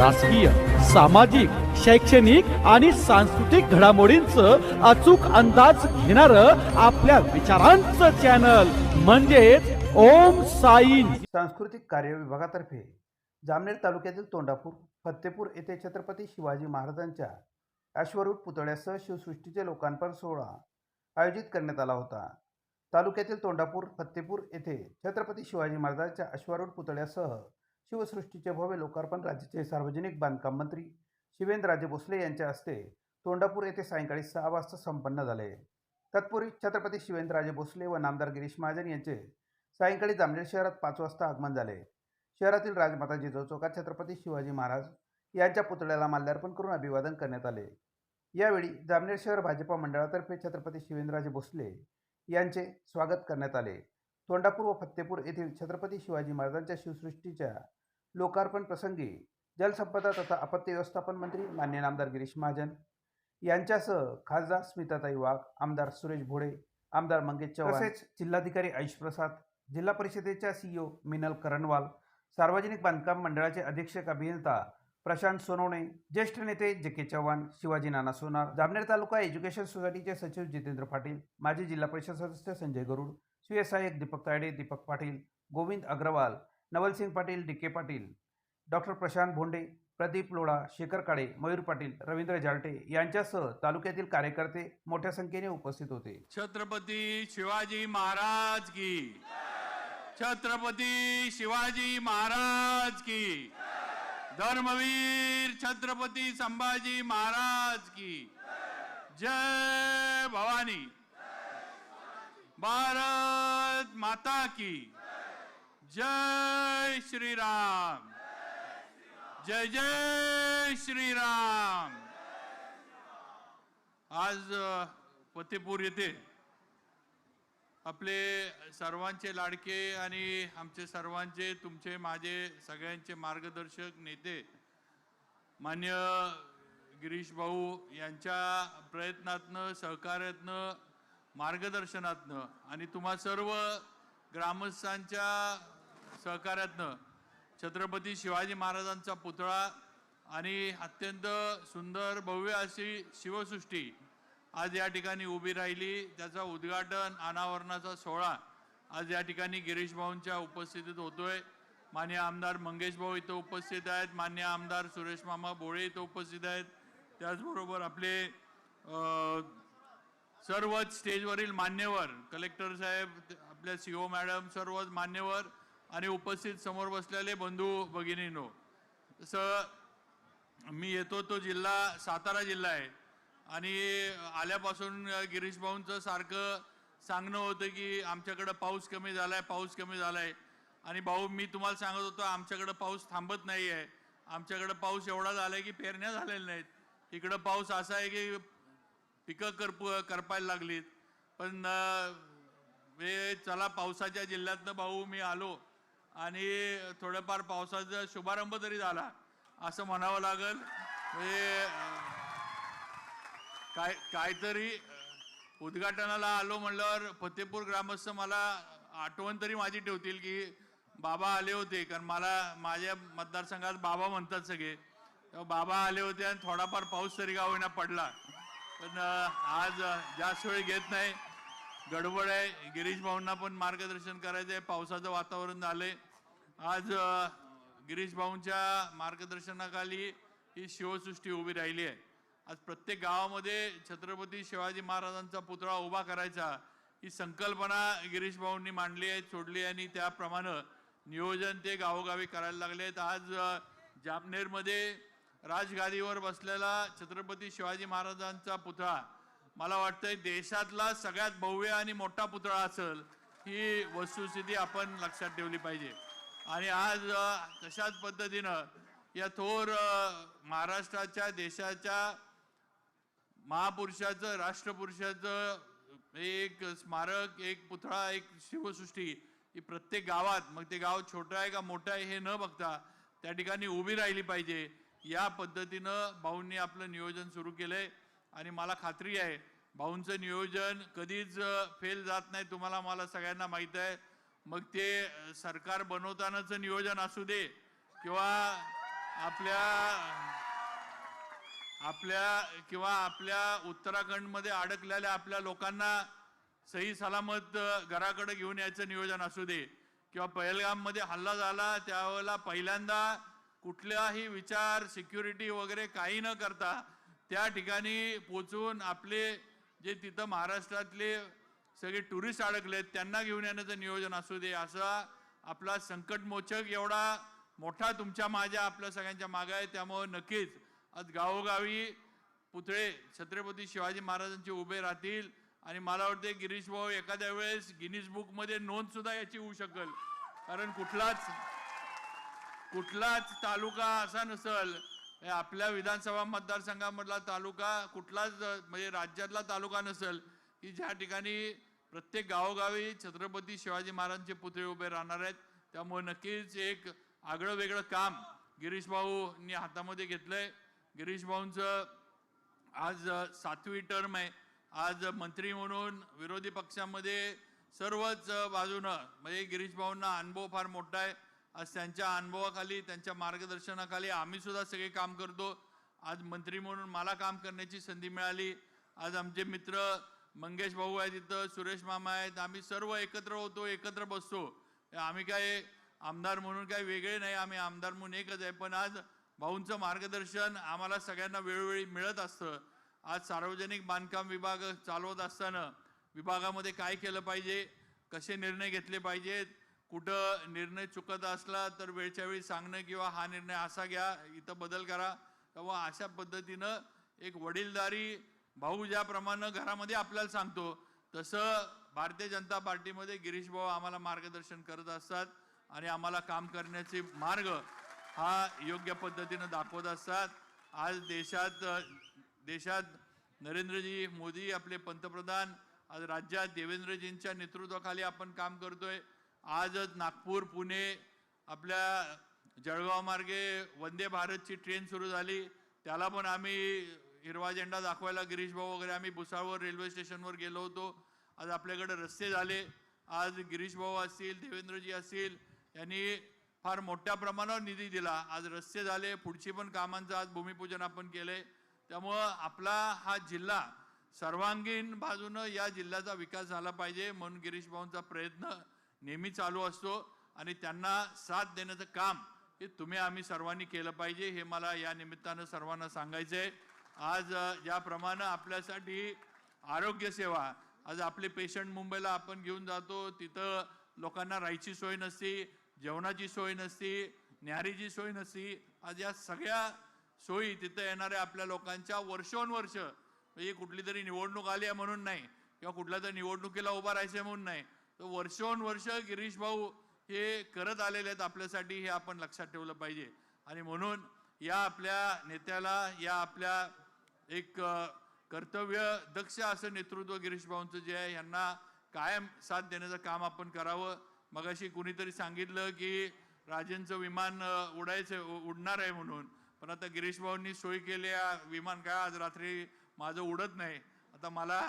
राजकीय सामाजिक शैक्षणिक आणि सांस्कृतिक घडामोडींचं अचूक अंदाज घेणार आपल्या विचारांचं चॅनल म्हणजेच ओम साईन. सांस्कृतिक कार्य विभागातर्फे जामनेर तालुक्यातील तोंडापूर फत्तेपूर येथे छत्रपती शिवाजी महाराजांच्या अश्वरूप पुतळ्यासह शिवसृष्टीचे लोकांपर सोहळा आयोजित करण्यात आला होता. तालुक्यातील तोंडापूर फत्तेपूर येथे छत्रपती शिवाजी महाराजांच्या अश्वारूढ पुतळ्यासह शिवसृष्टीचे भव्य लोकार्पण राज्याचे सार्वजनिक बांधकाम मंत्री शिवेंद्रराजे भोसले यांच्या हस्ते तोंडापूर येथे सायंकाळी सहा वाजता संपन्न झाले. तत्पूर्वी छत्रपती शिवेंद्रराजे भोसले व नामदार गिरीश महाजन यांचे सायंकाळी जामनेर शहरात पाच वाजता आगमन झाले. शहरातील राजमाता जिजाऊ चौकात छत्रपती शिवाजी महाराज यांच्या पुतळ्याला माल्यार्पण करून अभिवादन करण्यात आले. यावेळी जामनेर शहर भाजपा मंडळातर्फे छत्रपती शिवेंद्रराजे भोसले यांचे स्वागत करण्यात आले. तोंडापूर व फत्तेपूर येथील छत्रपती शिवाजी महाराजांच्या शिवसृष्टीच्या लोकार्पण प्रसंगी जलसंपदा तथा आपत्ती व्यवस्थापन मंत्री मान्य नामदार गिरीश महाजन यांच्यासह खासदार स्मिताताई वाघ आमदार सुरेश भोडे आमदार मंगेश चव्हाण तसेच जिल्हाधिकारी आयुष प्रसाद जिल्हा परिषदेच्या सीईओ मिनल करणवाल सार्वजनिक बांधकाम मंडळाचे अधीक्षक अभियंता प्रशांत सोनवणे ज्येष्ठ नेते J K Chavan Shivaji Nana Sonar Jamner taluka education सोसायटीचे सचिव जितेंद्र पाटील माजी जिल्हा परिषद सदस्य संजय गरुड सुय सहाय्यक Deepak Tayde Deepak Patil Govind Agrawal Navalsing Patil D K Patil doctor Prashant Bhonde Pradeep Lodha Shekhar Kale Mayur Patil Ravindra Jalte यांच्यासह तालुक्यातील कार्यकर्ते मोठ्या संख्येने उपस्थित होते. छत्रपती शिवाजी महाराज की. छत्रपती शिवाजी महाराज की. धर्मवीर छत्रपती संभाजी महाराज की. जय भवानी. भारत माता की. जय श्रीराम। जय जय श्रीराम। आज फतेपूर येथे आपले सर्वांचे लाडके आणि आमचे सर्वांचे तुमचे माझे सगळ्यांचे मार्गदर्शक नेते मान्य गिरीश भाऊ यांच्या प्रयत्नातनं सहकार्यातनं मार्गदर्शनातनं आणि तुम्हा सर्व ग्रामस्थांच्या सहकार्यातनं छत्रपती शिवाजी महाराजांचा पुतळा आणि अत्यंत सुंदर भव्य अशी शिवसृष्टी आज या ठिकाणी उभी राहिली. त्याचा उद्घाटन अनावरणाचा सोहळा आज या ठिकाणी गिरीश भाऊंच्या उपस्थितीत होतोय. मान्य आमदार मंगेश भाऊ इथं उपस्थित आहेत. मान्य आमदार सुरेश मामा भोळे इथं उपस्थित आहेत. त्याचबरोबर आपले सर्वच स्टेजवरील मान्यवर कलेक्टर साहेब आपल्या सीओ मॅडम सर्वच मान्यवर आणि उपस्थित समोर बसलेले बंधू भगिनीनो तसं मी येतो तो जिल्हा सातारा जिल्हा आहे. आणि आल्यापासून गिरीश भाऊंचं सारखं सांगणं होतं की आमच्याकडं पाऊस कमी झालाय पाऊस कमी झालाय. आणि भाऊ मी तुम्हाला सांगत होतो आमच्याकडं पाऊस थांबत नाही आहे आमच्याकडं पाऊस एवढा झालाय की पेरण्या झालेल्या नाहीत. इकडं पाऊस असा आहे की पिकं करप करपायला लागलीत. पण हे चला पावसाच्या जिल्ह्यातनं भाऊ मी आलो. आणि थोडंफार पावसाचा शुभारंभ तरी झाला. असं म्हणावं लागल. म्हणजे काय काहीतरी उद्घाटनाला आलो म्हणल्यावर फतेपूर ग्रामस्थ मला आठवण तरी माझी ठेवतील की बाबा आले होते. कारण मला माझ्या मतदारसंघात बाबा म्हणतात सगळे. तेव्हा बाबा आले होते आणि थोडाफार पाऊस तरी का होईना पडला. पण आज जास्त वेळ घेत नाही. गडबड आहे. गिरीश भाऊंना पण मार्गदर्शन करायचं आहे पावसाचं वातावरण झालं आहे आज गिरीश भाऊंच्या मार्गदर्शनाखाली ही शिवसृष्टी उभी राहिली आहे. आज प्रत्येक गावामध्ये छत्रपती शिवाजी महाराजांचा पुतळा उभा करायचा ही संकल्पना गिरीश भाऊंनी मांडली आहे सोडली आहे आणि त्याप्रमाणे नियोजन ते गावोगावी करायला लागले आहेत. आज जामनेरमध्ये राजगादीवर बसलेला छत्रपती शिवाजी महाराजांचा पुतळा मला वाटतंय देशातला सगळ्यात भव्य आणि मोठा पुतळा असेल ही वस्तुस्थिती आपण लक्षात ठेवली पाहिजे. आणि आज तशाच पद्धतीनं या थोर महाराष्ट्राच्या देशाच्या महापुरुषाचं राष्ट्रपुरुषाचं एक स्मारक एक पुतळा एक शिवसृष्टी ही प्रत्येक गावात मग ते गाव छोटं आहे का मोठं आहे हे न बघता त्या ठिकाणी उभी राहिली पाहिजे. या पद्धतीनं भाऊंनी आपलं नियोजन सुरू केलंय आणि मला खात्री आहे भाऊंचं नियोजन कधीच फेल जात नाही तुम्हाला मला सगळ्यांना माहीत आहे. मग ते सरकार बनवतानाचं नियोजन असू दे किंवा आपल्या आपल्या किंवा आपल्या उत्तराखंडमध्ये अडकलेल्या आपल्या लोकांना सही सलामत घराकडे घेऊन यायचं नियोजन असू दे किंवा पहलगाममध्ये हल्ला झाला त्यावेळेला पहिल्यांदा कुठलाही विचार सिक्युरिटी वगैरे काही न करता त्या ठिकाणी पोचून आपले जे तिथं महाराष्ट्रातले सगळे टुरिस्ट अडकलेत त्यांना घेऊन येण्याचं नियोजन असू दे असा आपला संकटमोचक एवढा मोठा तुमच्या माझ्या आपल्या सगळ्यांच्या मागं आहे. त्यामुळं नक्कीच आज गावोगावी पुतळे छत्रपती शिवाजी महाराजांचे उभे राहतील. आणि मला वाटते गिरीश भाऊ एखाद्या वेळेस गिनीज बुकमध्ये नोंदसुद्धा नोंद सुद्धा याची होऊ शकेल. कारण कुठलाच कुठलाच तालुका असा नसल आपल्या विधानसभा मतदारसंघामधला तालुका कुठलाच म्हणजे राज्यातला तालुका नसल की ज्या ठिकाणी प्रत्येक गावोगावी छत्रपती शिवाजी महाराजांचे पुतळे उभे राहणार आहेत. त्यामुळे नक्कीच एक आगळं वेगळं काम गिरीशभाऊंनी हातामध्ये घेतलंय. गिरीश भाऊंचं आज सातवी टर्म आहे. आज मंत्री म्हणून विरोधी पक्षामध्ये सर्वच बाजूनं म्हणजे गिरीश भाऊंना अनुभव फार मोठा आहे. आज त्यांच्या अनुभवाखाली त्यांच्या मार्गदर्शनाखाली आम्ही सुद्धा सगळे काम करतो. आज मंत्री म्हणून मला काम करण्याची संधी मिळाली. आज आमचे मित्र मंगेश भाऊ आहेत इथं सुरेश मामा आहेत आम्ही सर्व एकत्र होतो एकत्र बसतो. आम्ही काय आमदार म्हणून काय वेगळे नाही आम्ही आमदार म्हणून एकच आहे. पण आज भाऊंचं मार्गदर्शन आम्हाला सगळ्यांना वेळोवेळी मिळत असतं. आज सार्वजनिक बांधकाम विभाग चालवत असताना विभागामध्ये काय केलं पाहिजे कसे निर्णय घेतले पाहिजेत कुठं निर्णय चुकत असला तर वेळच्या वेळी सांगणं किंवा हा निर्णय असा घ्या इथं बदल करा. तेव्हा अशा पद्धतीनं एक वडीलदारी भाऊ ज्याप्रमाणे घरामध्ये आपल्याला सांगतो तसं भारतीय जनता पार्टीमध्ये गिरीश भाऊ आम्हाला मार्गदर्शन करत असतात आणि आम्हाला काम करण्याचे मार्ग हा योग्य पद्धतीनं दाखवत असतात. आज देशात देशात नरेंद्रजी मोदी आपले पंतप्रधान आज राज्यात देवेंद्रजींच्या नेतृत्वाखाली आपण काम करतोय. आजच नागपूर पुणे आपल्या जळगाव मार्गे वंदे भारतची ट्रेन सुरू झाली. त्याला पण आम्ही हिरवा झेंडा दाखवायला गिरीश भाऊ वगैरे आम्ही भुसावळ रेल्वे स्टेशनवर गेलो होतो. आज आपल्याकडे रस्ते झाले. आज गिरीश भाऊ असतील देवेंद्रजी असतील यांनी फार मोठ्या प्रमाणावर निधी दिला. आज रस्ते झाले पुढची पण कामांचं आज भूमिपूजन आपण केलंय. त्यामुळं आपला हा जिल्हा सर्वांगीण बाजूनं या जिल्ह्याचा विकास झाला पाहिजे म्हणून गिरीश भाऊंचा प्रयत्न नेहमी चालू असतो आणि त्यांना साथ देण्याचं काम हे तुम्ही आम्ही सर्वांनी केलं पाहिजे हे मला या निमित्तानं सर्वांना सांगायचं आहे आज ज्याप्रमाणे आपल्यासाठी आरोग्यसेवा आज आपले पेशंट मुंबईला आपण घेऊन जातो तिथं लोकांना राहायची सोय नसती जेवणाची सोय नसती न्यारीची सोय नसती. आज या सगळ्या सोयी तिथं येणाऱ्या आपल्या लोकांच्या वर्षोनवर्ष म्हणजे कुठली तरी निवडणूक आली आहे म्हणून नाही किंवा कुठल्या तरी निवडणुकीला उभा राहायचं म्हणून नाही तर वर्षोनवर्ष गिरीश भाऊ हे करत आलेले आहेत आपल्यासाठी हे आपण लक्षात ठेवलं पाहिजे. आणि म्हणून या आपल्या नेत्याला या आपल्या एक कर्तव्य दक्ष असं नेतृत्व गिरीश भाऊंचं जे आहे यांना कायम साथ देण्याचं काम आपण करावं. मगाशी कुणीतरी सांगितलं की राजेंचं विमान उडायचं उडणार आहे म्हणून. पण आता गिरीश भाऊंनी सोय केली आहे, विमान काय आज रात्री माझं उडत नाही. आता मला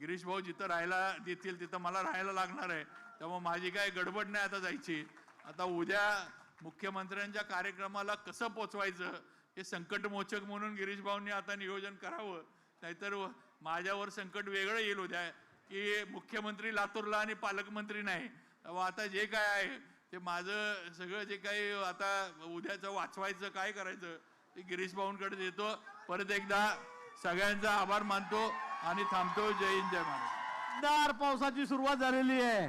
गिरीश भाऊ जिथं राहायला देतील तिथं मला राहायला लागणार आहे. त्यामुळे माझी काय गडबड नाही आता जायची. आता उद्या मुख्यमंत्र्यांच्या कार्यक्रमाला कसं पोचवायचं? हे संकटमोचक म्हणून गिरीशभाऊंनी आता नियोजन करावं. नाहीतर माझ्यावर संकट वेगळं येईल उद्या. की मुख्यमंत्री लातूरला आणि पालकमंत्री नाही. आता जे काय आहे ते माझं सगळं जे काही आता उद्याचं वाचवायचं काय करायचं ते गिरीश भाऊंकडे देतो. परत एकदा सगळ्यांचा आभार मानतो आणि थांबतो. जय हिंद जय महाराज पावसाची सुरुवात झालेली आहे.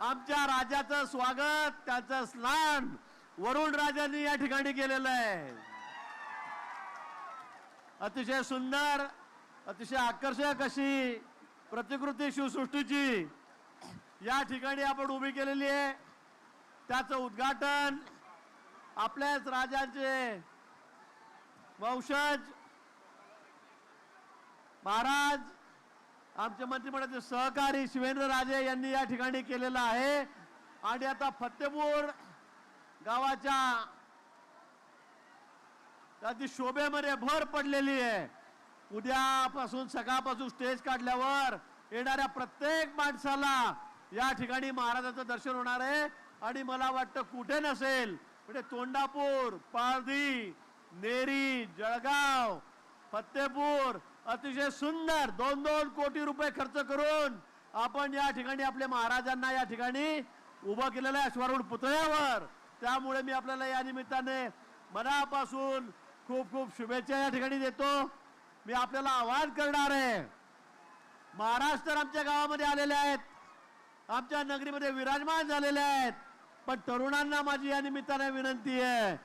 आमच्या राजाचं स्वागत त्याचं स्नान. वरुण राजांनी या ठिकाणी केलेलं आहे. अतिशय सुंदर अतिशय आकर्षक अशी प्रतिकृती शिवसृष्टीची या ठिकाणी आपण उभी केलेली आहे. त्याचं उद्घाटन आपल्याच राजांचे वंशज महाराज आमचे मंत्रिमंडळाचे सहकारी शिवेंद्र राजे यांनी या ठिकाणी केलेलं आहे. आणि आता फतेपूर गावाच्या त्याची शोभेमध्ये भर पडलेली आहे. उद्यापासून सकाळपासून स्टेज काढल्यावर येणाऱ्या प्रत्येक माणसाला या ठिकाणी महाराजांचं दर्शन होणार आहे. आणि मला वाटतं कुठे नसेल म्हणजे तोंडापूर पारधी नेरी जळगाव फत्तेपूर अतिशय सुंदर दोन दोन कोटी रुपये खर्च करून आपण या ठिकाणी आपल्या महाराजांना या ठिकाणी उभं केलेलं आहे स्वरूण पुतळ्यावर. त्यामुळे मी आपल्याला या निमित्ताने मनापासून खूप खूप शुभेच्छा या ठिकाणी देतो. मी आपल्याला आवाहन करणार आहे महाराष्ट्र आमच्या गावामध्ये आलेले आहेत आमच्या नगरीमध्ये विराजमान झालेले आहेत पण तरुणांना माझी या निमित्ताने विनंती आहे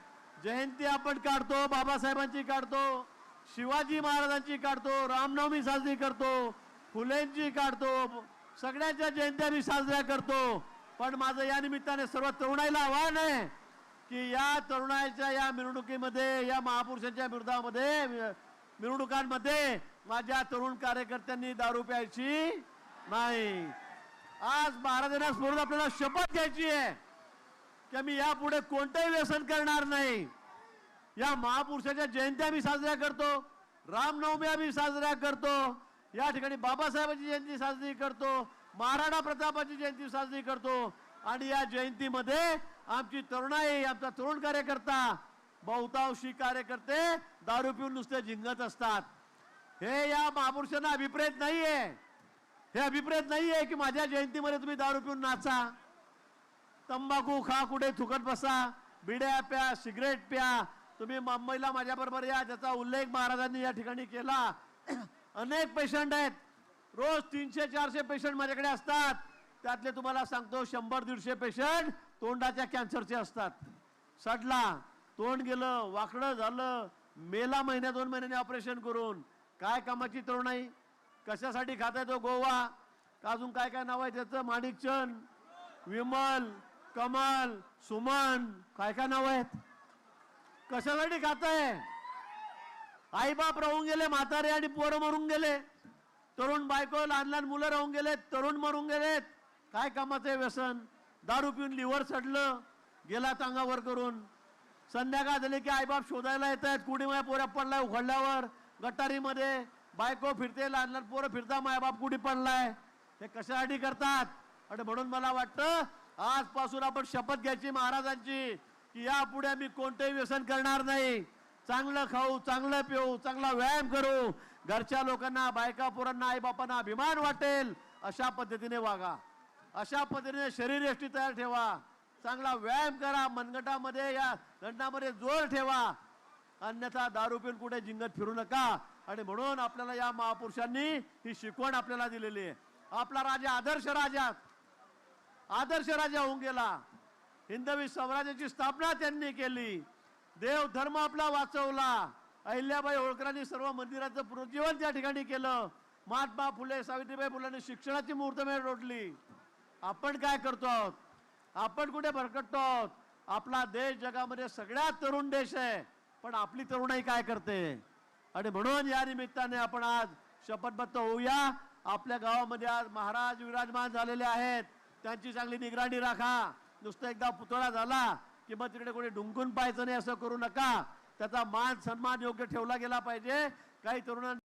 जयंती आपण काढतो बाबासाहेबांची काढतो शिवाजी महाराजांची काढतो रामनवमी साजरी करतो फुलेंची काढतो सगळ्यांच्या जयंत्या मी साजऱ्या करतो. पण माझं या निमित्ताने सर्व तरुणाईला आव्हान आहे की या तरुणाच्या या मिरवणुकीमध्ये या महापुरुषांच्या विरोधामध्ये मिरवणुकांमध्ये माझ्या तरुण कार्यकर्त्यांनी दारू प्यायची नाही. आज महाराजांना समोरून आपल्याला शपथ घ्यायची आहे की मी यापुढे कोणतंही व्यसन करणार नाही. या महापुरुषाच्या जयंत्या मी साजऱ्या करतो रामनवमी आम्ही साजऱ्या करतो या ठिकाणी बाबासाहेबांची जयंती साजरी करतो महाराणा प्रतापाची जयंती साजरी करतो. आणि या जयंतीमध्ये आमची तरुणाई आमचा तरुण कार्यकर्ता बहुतांशी कार्यकर्ते दारू पिऊन नुसते झिंगत असतात. हे या महापुरुषांना अभिप्रेत नाहीये. हे अभिप्रेत नाहीये की माझ्या जयंतीमध्ये तुम्ही दारू पिऊन नाचा. तंबाखू खा कुठे थुकत बसा बिड्या प्या सिगरेट प्या. तुम्ही मुंबईला माझ्याबरोबर या त्याचा उल्लेख महाराजांनी या ठिकाणी केला. अनेक पेशंट आहेत. रोज तीनशे चारशे पेशंट माझ्याकडे असतात. त्यातले तुम्हाला सांगतो शंभर दीडशे पेशंट तोंडाच्या कॅन्सरचे असतात. सडला तोंड गेलं वाकडं झालं मेला महिन्या दोन महिन्याने ऑपरेशन करून. काय कामाची तरुणाई? कशासाठी खाताय तो गोवा? का अजून काय काय नाव आहे त्याचं? माणिकचंद विमल कमल सुमन काय काय नाव आहेत? कशासाठी खात आई बाप राहून गेले म्हातारे आणि पोरं मरून गेले. तरुण बायको लहान लहान मुलं राहून गेलेत तरुण मरून गेलेत. काय कामाचे व्यसन? दारू पिऊन लिव्हर चढलं गेला अंगावर करून. संध्याकाळ झाली की आईबाप शोधायला येत आहेत कुठे माझ्या पोऱ्या पडलाय उघडल्यावर? गटारीमध्ये बायको फिरते लहान लहान पोरं फिरता मायबाप कुठे पडलाय? हे कशासाठी करतात? आणि म्हणून मला वाटतं आजपासून आपण शपथ घ्यायची महाराजांची की यापुढे आम्ही कोणतेही व्यसन करणार नाही. चांगलं खाऊ चांगलं पिऊ चांगला व्यायाम करू. घरच्या लोकांना बायका पोरांना आई बापांना अभिमान वाटेल. अशा पद्धतीने वागा. अशा पद्धतीने शरीर यष्टी तयार ठेवा. चांगला व्यायाम करा. मनगटामध्ये या दंडामध्ये जोर ठेवा. अन्यथा दारू पिऊन कुठे जिंगत फिरू नका. आणि म्हणून आपल्याला या महापुरुषांनी ही शिकवण आपल्याला दिलेली आहे. आपला राजा आदर्श राजा. आदर्श राजा होऊन गेला. हिंदवी स्वराज्याची स्थापना त्यांनी केली. देव धर्म आपला वाचवला. अहिल्याबाई होळकरांनी सर्व मंदिराचं पुनरुज्जीवन त्या ठिकाणी केलं. महात्मा फुले सावित्रीबाई फुलांनी शिक्षणाची मुहूर्तमेळ रोडली. आपण काय करतो आहोत? आपण कुठे भरकटतो आहोत? आपला देश जगामध्ये सगळ्यात तरुण देश आहे. पण आपली तरुणाई काय करते? आणि म्हणून या निमित्ताने आपण आज शपथबद्ध होऊया. आपल्या गावामध्ये आज महाराज विराजमान झालेले आहेत. त्यांची चांगली निगराणी राखा. नुसतं एकदा पुतळा झाला की मग तिकडे कोणी डुंकून पाहायचं नाही असं करू नका. त्याचा मान सन्मान योग्य ठेवला गेला पाहिजे. काही तरुणांना